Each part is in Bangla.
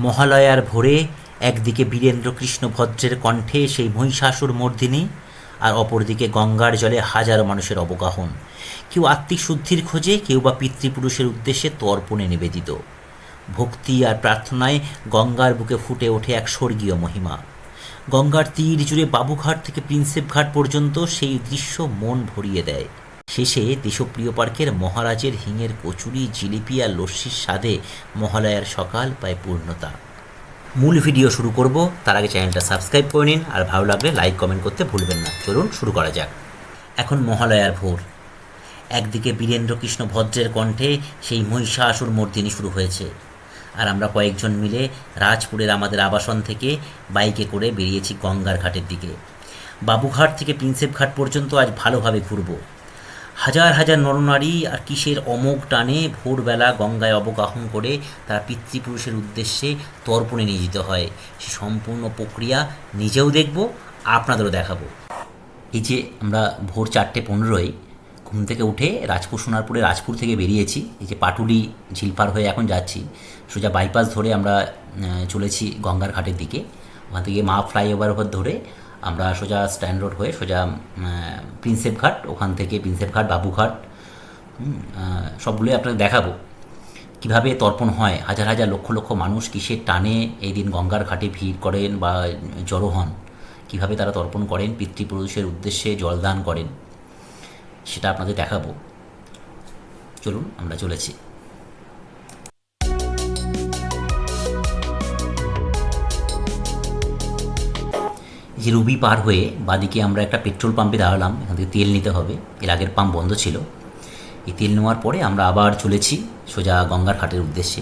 মহালয়ার ভোরে একদিকে বীরেন্দ্রকৃষ্ণ ভদ্রের কণ্ঠে সেই মহিষাসুর মর্দিনী আর অপরদিকে গঙ্গার জলে হাজারো মানুষের অবগাহন। কেউ আত্মিক শুদ্ধির খোঁজে, কেউ বা পিতৃপুরুষের উদ্দেশ্যে তর্পণে নিবেদিত। ভক্তি আর প্রার্থনায় গঙ্গার বুকে ফুটে ওঠে এক স্বর্গীয় মহিমা। গঙ্গার তীর জুড়ে বাবুঘাট থেকে প্রিন্সেপ ঘাট পর্যন্ত সেই দৃশ্য মন ভরিয়ে দেয়। শেষে দেশপ্রিয় পার্কের মহারাজের হিঙের কচুরি, জিলিপি আর লস্যির স্বাদে মহালয়ার সকাল পায় পূর্ণতা। মূল ভিডিও শুরু করব, তার আগে চ্যানেলটা সাবস্ক্রাইব করে নিন, আর ভালো লাগলে লাইক, কমেন্ট করতে ভুলবেন না। চলুন শুরু করা যাক। এখন মহালয়ার ভোর। একদিকে বীরেন্দ্রকৃষ্ণ ভদ্রের কণ্ঠে সেই মহিষাসুর মর্দিনী শুরু হয়েছে। আর আমরা কয়েকজন মিলে রাজপুরের আমাদের আবাসন থেকে বাইকে করে বেরিয়েছি গঙ্গার ঘাটের দিকে। বাবুঘাট থেকে প্রিন্সেপ ঘাট পর্যন্ত আজ ভালোভাবে ঘুরবো। হাজার হাজার নরনারী আর কিসের অমোঘ টানে ভোরবেলা গঙ্গায় অবগাহন করে তারা পিতৃপুরুষের উদ্দেশ্যে তর্পণে নিয়োজিত হয়। সে সম্পূর্ণ প্রক্রিয়া নিজেও দেখব, আপনাদেরও দেখাবো। এই যে আমরা ভোর চারটে পনেরোয় ঘুম থেকে উঠে রাজপুর সোনারপুরে, রাজপুর থেকে বেরিয়েছি। এই যে পাটুলি ঝিলপার হয়ে এখন যাচ্ছি। সোজা বাইপাস ধরে আমরা চলেছি গঙ্গার ঘাটের দিকে। ওখান থেকে মা ফ্লাইওভার ওপর ধরে আমরা সোজা স্ট্যান্ড রোড হয়ে সোজা প্রিন্সেপ ঘাট, ওখান থেকে প্রিন্সেপ ঘাট বাবুঘাট সবগুলোই আপনাকে দেখাবো। কীভাবে তর্পণ হয়, হাজার হাজার লক্ষ লক্ষ মানুষ কিসের টানে এই দিন গঙ্গার ঘাটে ভিড় করেন বা জড়ো হন? কীভাবে তারা তর্পণ করেন, পিতৃপুরুষের উদ্দেশ্যে জলদান করেন, সেটা আপনাদের দেখাবো। চলুন, আমরা চলেছি। যে রুবি পার হয়ে বাদিকে আমরা একটা পেট্রোল পাম্পে দাঁড়ালাম, এখান থেকে তেল নিতে হবে। এর আগের পাম্প বন্ধ ছিল। এই তেল নেওয়ার পরে আমরা আবার চলেছি সোজা গঙ্গার ঘাটের উদ্দেশ্যে।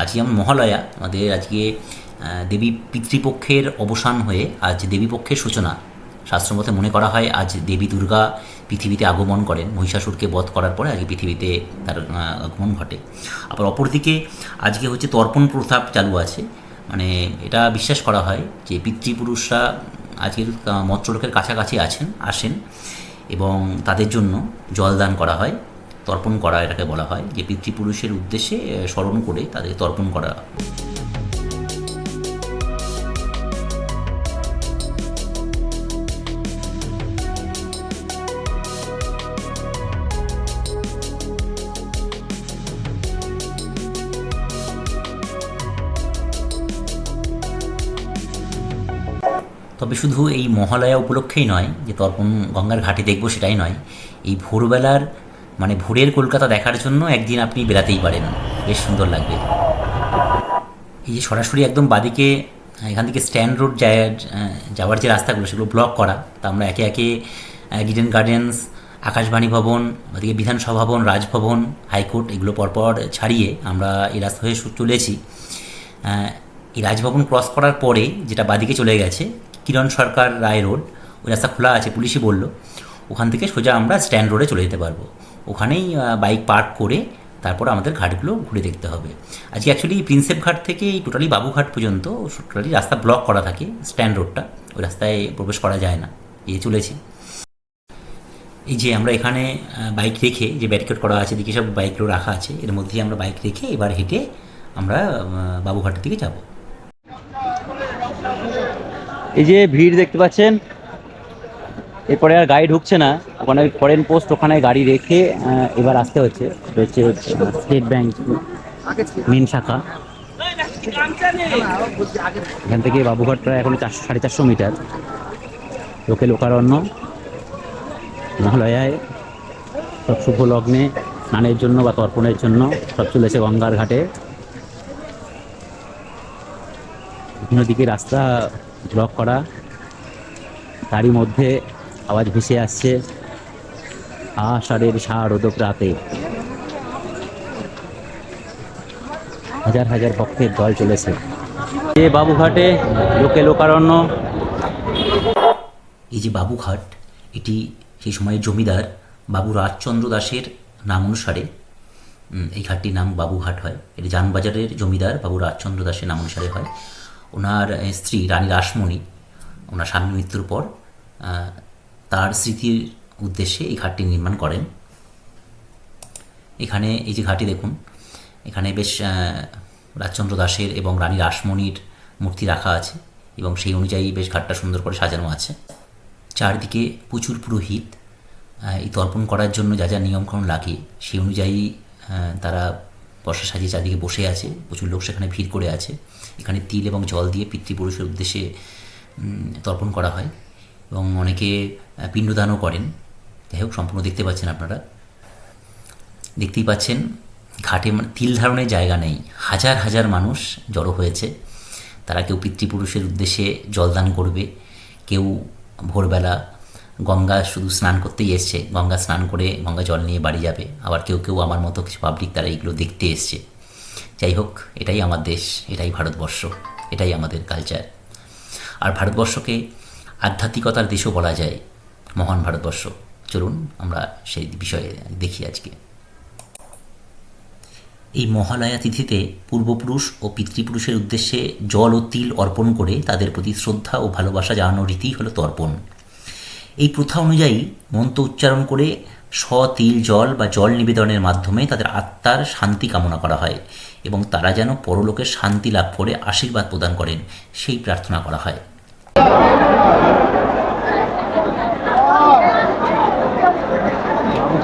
আজকে যেমন মহালয়া, আমাদের আজকে দেবী পিতৃপক্ষের অবসান হয়ে আজ দেবীপক্ষের সূচনা। শাস্ত্রমতে মনে করা হয়, আজ দেবী দুর্গা পৃথিবীতে আগমন করেন। মহিষাসুরকে বধ করার পরে আজকে পৃথিবীতে তার আগমন ঘটে। আবার অপরদিকে আজকে হচ্ছে তর্পণ প্রথা চালু আছে। মানে এটা বিশ্বাস করা হয় যে পিতৃপুরুষরা আজকের মৎস্যলোকের কাছাকাছি আছেন, আসেন এবং তাদের জন্য জলদান করা হয়, তর্পণ করা এটাকে বলা হয়, যে পিতৃপুরুষের উদ্দেশ্যে স্মরণ করে তাদের তর্পণ করা। শুধু এই মহালয়া উপলক্ষেই নয়, যে তর্পণ গঙ্গার ঘাটে দেখব সেটাই নয়, এই ভোরবেলার মানে ভোরের কলকাতা দেখার জন্য একদিন আপনি বেরাতেই পারেন। বেশ সুন্দর লাগবে। এই যে সরাসরি একদম বাদিকে এখান থেকে স্ট্যান্ড রোড যাওয়ার যে রাস্তাগুলো সেগুলো ব্লক করা, তা আমরা একে একে গিডেন গার্ডেন্স আকাশবাণী ভবন ওদিকে বিধানসভা ভবন, রাজভবন, হাইকোর্ট এগুলো পরপর ছাড়িয়ে আমরা এই রাস্তা হয়ে চলেছি। এই রাজভবন ক্রস করার পরে যেটা বাদিকে চলে গেছে কিরণ সরকার রায় রোড, ওই রাস্তা খোলা আছে, পুলিশই বলল। ওখান থেকে সোজা আমরা স্ট্যান্ড রোডে চলে যেতে পারব। ওখানেই বাইক পার্ক করে তারপর আমাদের ঘাটগুলো ঘুরে দেখতে হবে। আজকে অ্যাকচুয়ালি প্রিন্সেপ ঘাট থেকে এই টোটালি বাবুঘাট পর্যন্ত টোটালি রাস্তা ব্লক করা থাকে স্ট্যান্ড রোডটা। ওই রাস্তায় প্রবেশ করা যায় না। এই চলেছি। এই যে আমরা এখানে বাইক রেখে যে ব্যারিকেড করা আছে, দিকে সব বাইকগুলো রাখা আছে, এর মধ্যেই আমরা বাইক রেখে এবার হেঁটে আমরা বাবুঘাটের দিকে যাব। এই যে ভিড় দেখতে পাচ্ছেন, এরপরে আর গাড়ি ঢুকছে না। ওখানে ফরেন পোস্ট ওখানে গাড়ি রেখে এবার আসতে হচ্ছে। এটা হচ্ছে স্টেট ব্যাংক মেন শাখা। এখান থেকে বাবুঘাট প্রায় এখন চারশো, সাড়ে চারশো মিটার। লোকে লোকারণ্য মহালয়ায় সব শুভ লগ্নে, স্নানের জন্য বা তর্পণের জন্য সব চলেছে গঙ্গার ঘাটে। বিভিন্ন দিকে রাস্তা ব্লক করা। তারই মধ্যে আওয়াজ ভেসে আসছে আষাঢ়ের সার রোদক রাতে। হাজার হাজার ভক্তের দল চলেছে। এ বাবুঘাটে লোকে লোকারণ্য। এই যে বাবুঘাট, এটি সেই সময়ের জমিদার বাবু রাজচন্দ্র দাসের নাম অনুসারে এই ঘাটটির নাম বাবুঘাট হয়। এটি যানবাজারের জমিদার বাবু রাজচন্দ্র দাসের নাম অনুসারে হয়। ওনার স্ত্রী রানী রাসমণি, ওনার স্বামী মৃত্যুর পর তার স্মৃতির উদ্দেশ্যে এই ঘাটটি নির্মাণ করেন। এখানে এই যে ঘাটটি দেখুন, এখানে বেশ রাজচন্দ্র দাসের এবং রানী রাসমণির মূর্তি রাখা আছে এবং সেই অনুযায়ী বেশ ঘাটটা সুন্দর করে সাজানো আছে। চারদিকে প্রচুর পুরোহিত এই তর্পণ করার জন্য যা যা নিয়মকানুন লাগে সেই অনুযায়ী তারা বর্ষা সাজিয়ে চারদিকে বসে আছে, প্রচুর লোক সেখানে ভিড় করে আছে। এখানে তিল এবং জল দিয়ে পিতৃপুরুষের উদ্দেশ্যে তর্পণ করা হয় এবং অনেকে পিণ্ডদানও করেন। যাই হোক, সম্পূর্ণ দেখতে পাচ্ছেন আপনারা। দেখতেই পাচ্ছেন, ঘাটে মানে তিল ধারণের জায়গা নেই। হাজার হাজার মানুষ জড়ো হয়েছে। তারা কেউ পিতৃপুরুষের উদ্দেশ্যে জলদান করবে, কেউ ভোরবেলা গঙ্গা শুধু স্নান করতেই এসছে। গঙ্গা স্নান করে গঙ্গা জল নিয়ে বাড়ি যাবে। আবার কেউ কেউ আমার মতো কিছু পাবলিক তারা এইগুলো দেখতে এসছে। যাই হোক, এটাই আমার দেশ, এটাই ভারতবর্ষ, এটাই আমাদের কালচার আর ভারতবর্ষকে আধ্যাত্মিকতার দেশও বলা যায়, মহান ভারতবর্ষ। চলুন আমরা সেই বিষয়ে দেখি আজকে। এই মহালয়া তিথিতে পূর্বপুরুষ ও পিতৃপুরুষের উদ্দেশ্যে জল ও তিল অর্পণ করে তাদের প্রতি শ্রদ্ধা ও ভালোবাসা জানানোর রীতি হলো তর্পণ। এই প্রথা অনুযায়ী মন্ত্র উচ্চারণ করে স তিল জল বা জল নিবেদনের মাধ্যমে তাদের আত্মার শান্তি কামনা করা হয়। এবং তারা যেন পরলোকের শান্তি লাভ করে আশীর্বাদ প্রদান করেন, সেই প্রার্থনা করা হয়।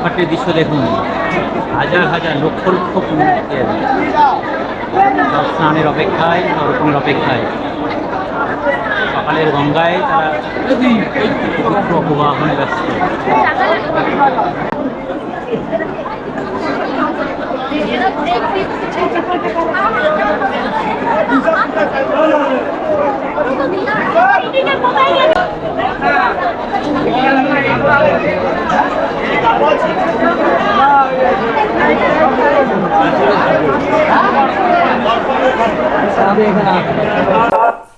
ঘাটের দৃশ্য দেখুন, হাজার হাজার লক্ষ লক্ষ স্নানের অপেক্ষায় তর্পণের অপেক্ষায়। সকালের গঙ্গায় তারা পবিত্র অপবাহনে ব্যস্ত।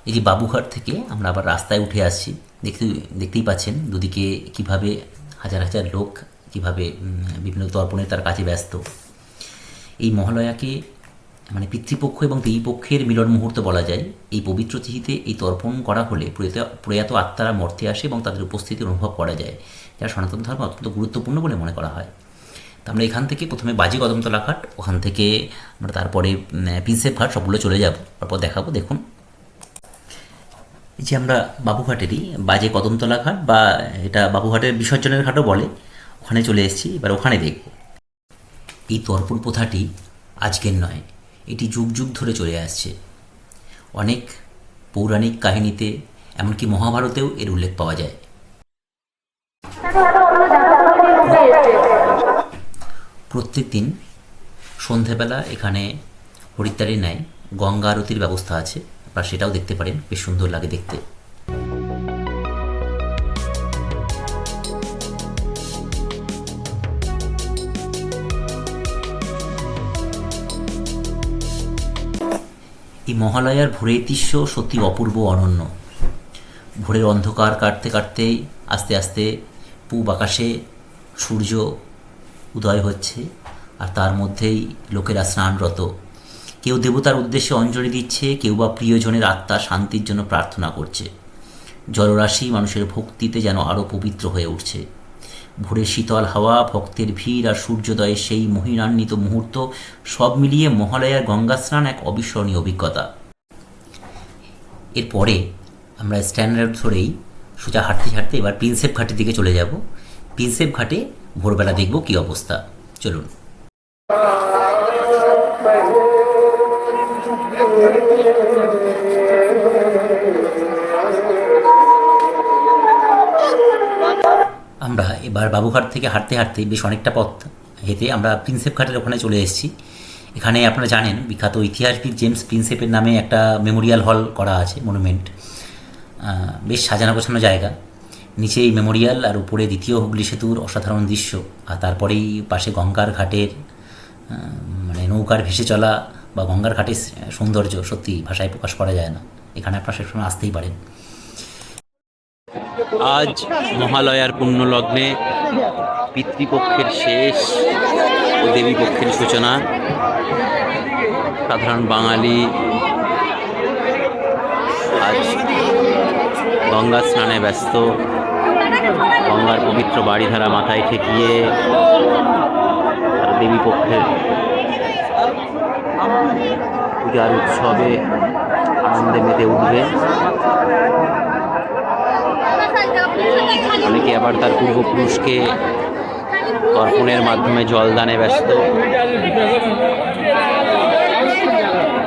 এই যে বাবুঘাট থেকে আমরা আবার রাস্তায় উঠে আসছি, দেখতে দেখতেই পাচ্ছেন দুদিকে কীভাবে হাজার হাজার লোক কীভাবে বিভিন্ন তর্পণের তার কাজে ব্যস্ত। এই মহালয়াকে মানে পিতৃপক্ষ এবং দেবীপক্ষের মিলন মুহূর্ত বলা যায়। এই পবিত্র তিথিতে এই তর্পণ করা হলে প্রয়াত প্রয়াত আত্মারা মর্তে আসে এবং তাদের উপস্থিতি অনুভব করা যায়, যা সনাতন ধর্ম অত্যন্ত গুরুত্বপূর্ণ বলে মনে করা হয়। তো আমরা এখান থেকে প্রথমে বাজি কদমতলা ঘাট, ওখান থেকে আমরা তারপরে প্রিন্সেপ ঘাট সবগুলো চলে যাব, তারপর দেখাবো, দেখুন। এই যে আমরা বাবুঘাটেরই বাজে কদমতলা ঘাট বা এটা বাবুঘাটের বিসর্জনের ঘাটও বলে, ওখানে চলে এসেছি, এবার ওখানে দেখব। এই তর্পণ প্রথাটি আজকের নয়, এটি যুগ যুগ ধরে চলে আসছে। অনেক পৌরাণিক কাহিনীতে, এমনকি মহাভারতেও এর উল্লেখ পাওয়া যায়। প্রত্যেক দিন সন্ধেবেলা এখানে হরিদ্বারের নেয় গঙ্গা আরতির ব্যবস্থা আছে আপনারা সেটাও দেখতে পারেন, বেশ সুন্দর লাগে দেখতে। এই মহালয়ার ভোরের দৃশ্য সত্যি অপূর্ব অনন্য। ভোরের অন্ধকার কাটতে কাটতেই আস্তে আস্তে পূব আকাশে সূর্য উদয় হচ্ছে আর তার মধ্যেই লোকেরা স্নানরত। কেউ দেবতার উদ্দেশ্যে অঞ্জলি দিচ্ছে, কেউ বা প্রিয়জনের আত্মা শান্তির জন্য প্রার্থনা করছে। জলরাশি মানুষের ভক্তিতে যেন আরও পবিত্র হয়ে উঠছে। ভোরের শীতল হাওয়া, ভক্তের ভিড় আর সূর্যোদয়ের সেই মহিরান্বিত মুহূর্ত, সব মিলিয়ে মহালয়ার গঙ্গা স্নান এক অবিস্মরণীয় অভিজ্ঞতা। এরপরে আমরা স্ট্যান্ডার্ড ধরেই সোজা হাঁটতে হাঁটতে এবার প্রিন্সেপ ঘাটের দিকে চলে যাব। প্রিন্সেপ ঘাটে ভোরবেলা দেখব কি অবস্থা। চলুন। আমরা এবার বাবুঘাট থেকে হাঁটতে হাঁটতে বেশ অনেকটা পথ হেঁটে আমরা প্রিন্সেপ ঘাটের ওখানে চলে এসেছি। এখানে আপনারা জানেন বিখ্যাত ইতিহাসবিদ জেমস প্রিন্সেপের নামে একটা মেমোরিয়াল হল করা আছে, মনুমেন্ট। বেশ সাজানো গোছানো জায়গা। নিচে এই মেমোরিয়াল আর উপরে দ্বিতীয় হুগলি সেতুর অসাধারণ দৃশ্য। আর তারপরেই পাশে গঙ্গার ঘাটের মানে নৌকার ভেসে চলা বা গঙ্গার ঘাটের সৌন্দর্য সত্যি ভাষায় প্রকাশ করা যায় না। এখানে আপনারা সবসময় আসতেই পারেন। আজ মহালয়ার পুণ্যলগ্নে পিতৃপক্ষের শেষ ও দেবীপক্ষের সূচনা। সাধারণ বাঙালি আজ গঙ্গা স্নানে ব্যস্ত, গঙ্গার পবিত্র বাড়িধারা মাথায় ঠেকিয়ে দেবীপক্ষের পূজার উৎসবে আনন্দে মেতে উঠবে অনেকে আবার তার পূর্বপুরুষকে তর্পণের মাধ্যমে জলদানে ব্যস্ত।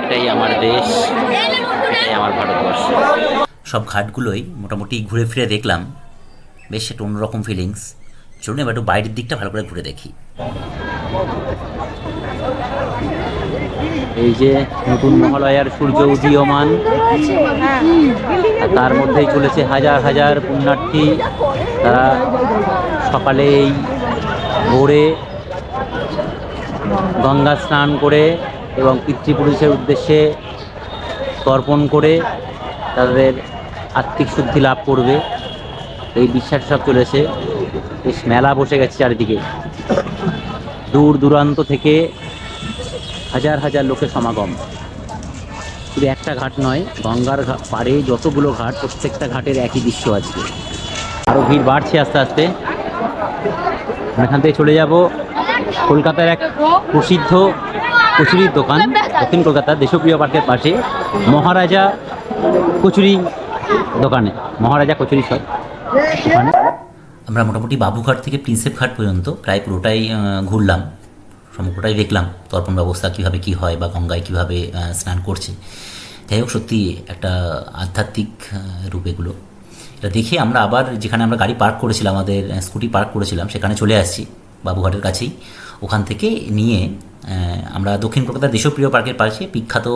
এটাই আমার দেশ, এটাই আমার ভারতবর্ষ। সব ঘাটগুলোই মোটামুটি ঘুরে ফিরে দেখলাম। বেশ একটা অন্যরকম ফিলিংস চলুন এবার একটু বাইরের দিকটা ভালো করে ঘুরে দেখি। এই যে নতুন মহালয়ার সূর্য উদীয়মান, তার মধ্যেই চলেছে হাজার হাজার পুণ্যার্থী। তারা সকালে এই ভোরে গঙ্গা স্নান করে এবং পিতৃপুরুষের উদ্দেশ্যে তর্পণ করে তাদের আত্মিক শুদ্ধি লাভ করবে। এই বিশ্বাস সব চলেছে। বেশ মেলা বসে গেছে চারিদিকে। দূর দূরান্ত থেকে হাজার হাজার লোকের সমাগম। শুধু একটা ঘাট নয়, গঙ্গার পাড়ে যতগুলো ঘাট, প্রত্যেকটা ঘাটের একই দৃশ্য আছে আরও ভিড় বাড়ছে আস্তে আস্তে। এখান থেকে চলে যাব। কলকাতার এক প্রসিদ্ধ কচুরির দোকান, দক্ষিণ কলকাতার দেশপ্রিয় পার্কের পাশে, মহারাজা কচুরি দোকানে। মহারাজা কচুরি সব আমরা মোটামুটি বাবুঘাট থেকে প্রিন্সেপ ঘাট পর্যন্ত, প্রায় পুরোটাই ঘুরলাম। সমগ্রটাই দেখলাম, তর্পণ ব্যবস্থা কীভাবে কী হয় বা গঙ্গায় কীভাবে স্নান করছে। যাই হোক, সত্যি একটা আধ্যাত্মিক রূপ এগুলো। এটা দেখে আমরা আবার যেখানে আমরা গাড়ি পার্ক করেছিলাম, আমাদের স্কুটি পার্ক করেছিলাম, সেখানে চলে আসছি বাবুঘাটের কাছেই। ওখান থেকে নিয়ে আমরা দক্ষিণ কলকাতার দেশপ্রিয় পার্কের পাশে বিখ্যাত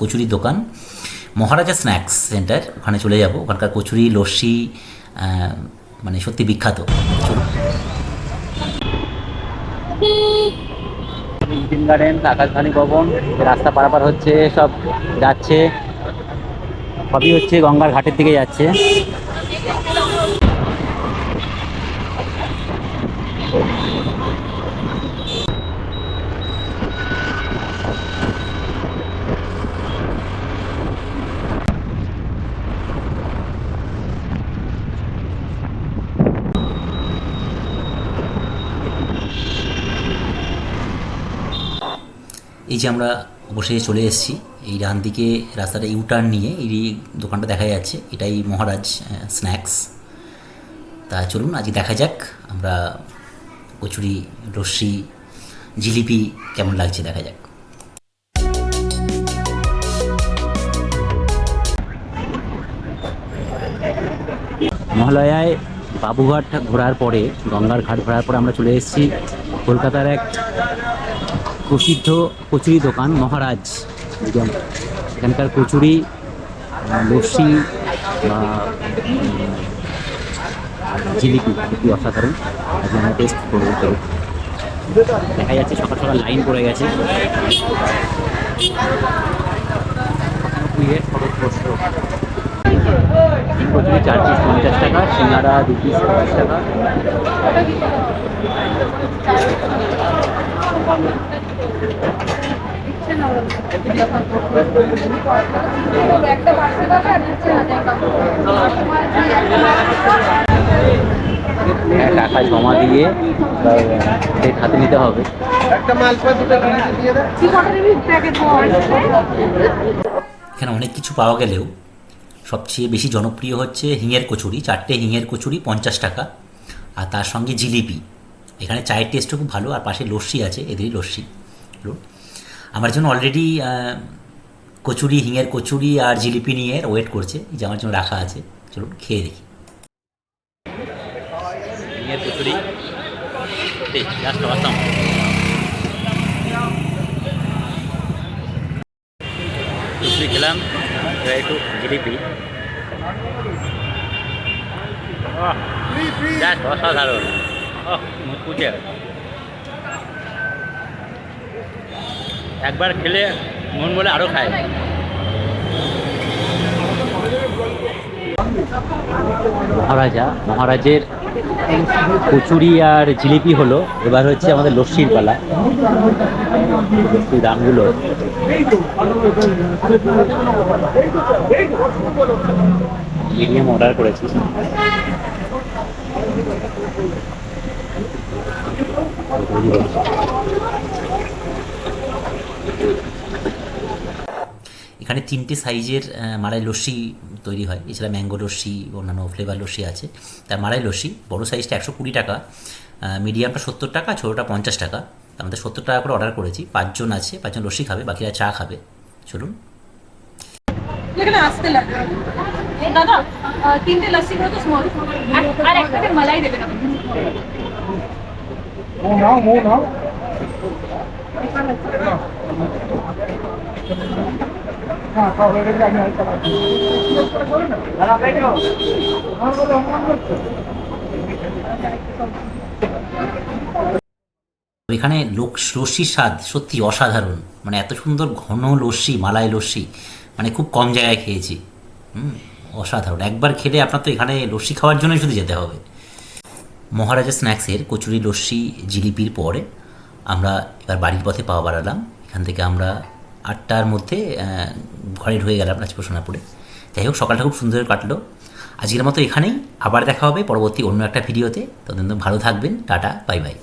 কচুরির দোকান, মহারাজা স্ন্যাক্স সেন্টার, ওখানে চলে যাব। ওখানকার কচুরি, লস্যি মানে সত্যি বিখ্যাত। চলুন। ইডেন গার্ডেন, আকাশবাণী ভবন রাস্তা পারাপার হচ্ছে, সব যাচ্ছে। সবই হচ্ছে গঙ্গার ঘাটের দিকে যাচ্ছে। যে আমরা অবশেষে চলে এসেছি, এই ডান দিকে রাস্তাটা ইউটার্ন নিয়ে এই দোকানটা দেখা যাচ্ছে, এটাই মহারাজ স্ন্যাক্স তা চলুন আজকে দেখা যাক, আমরা কচুরি লস্যি জিলিপি কেমন লাগছে দেখা যাক। মহালয়ায় বাবুঘাট ঘোরার পরে, গঙ্গার ঘাট ঘোরার পরে আমরা চলে এসেছি কলকাতার এক প্রসিদ্ধ কচুরি দোকান, মহারাজ। যেমন এখানকার কচুরি লস্যি বা জিলিপি খুবই অসাধারণ। আজকে আমরা টেস্ট করব চলো। দেখা যাচ্ছে সকাল সকাল লাইন পড়ে গেছে। কচুরি চার পিস পঞ্চাশ টাকা, সিঙ্গারা দু পিস পঞ্চাশ টাকা। টাকা জমা দিয়ে চেক হাতে নিতে হবে। এখানে অনেক কিছু পাওয়া গেলেও সবচেয়ে বেশি জনপ্রিয় হচ্ছে হিঙের কচুরি চারটে হিঙের কচুরি পঞ্চাশ টাকা। আর তার সঙ্গে জিলিপি। এখানে চায়ের টেস্টও খুব ভালো আর পাশে লস্যি আছে এদেরই লস্যি। আমার জন্য অলরেডি কচুরি হিঙের কচুরি আর জিলিপি নিয়ে ওয়েট করছে যে আমার জন্য রাখা আছে। চলুন খেয়ে দেখি। হিঙের কচুরি। কচুরি খেলাম একটু জিলিপি। অসাধারণ। মুচকুচে একবার খেলে মন বলে আরও খায়। মহারাজা, মহারাজের কচুরি আর জিলিপি হলো, এবার হচ্ছে আমাদের লস্যির পালা। দামগুলো। মিডিয়াম অর্ডার করেছি। এখানে তিনটে সাইজের মালাই লস্যি তৈরি হয়। এছাড়া ম্যাঙ্গো লস্যি, অন্যান্য ফ্লেভার লস্যি আছে। তার মালাই লস্যি, বড়ো সাইজটা একশো কুড়ি টাকা মিডিয়ামটা সত্তর টাকা, ছোটোটা পঞ্চাশ টাকা। আমাদের সত্তর টাকা করে অর্ডার করেছি। পাঁচজন আছে, পাঁচজন লস্যি খাবে, বাকিরা চা খাবে। চলুন। দাদা তিনটে লস্যি করে তো স্মল আর এক প্যাকেট মালাই দেবেন আপনি। এখানে লোক লস্যির স্বাদ সত্যি অসাধারণ। মানে এত সুন্দর ঘন লস্যি, মালাই লস্যি মানে খুব কম জায়গায় খেয়েছি। হুম, অসাধারণ। একবার খেলে আপনার তো এখানে লস্যি খাওয়ার জন্যই শুধু যেতে হবে। মহারাজা স্ন্যাক্সের কচুরি লস্যি জিলিপির পরে আমরা এবার বাড়ির পথে পাওয়া বাড়ালাম। এখান থেকে আমরা আটটার মধ্যে ঘরে ঢুকে গেলাম রাজপুর সোনাপুরে যাই হোক, সকালটা খুব সুন্দর কাটলো। আজকের মতো এখানেই। আবার দেখা হবে পরবর্তী অন্য একটা ভিডিওতে। ততদিন ভালো থাকবেন। Tata, bye bye.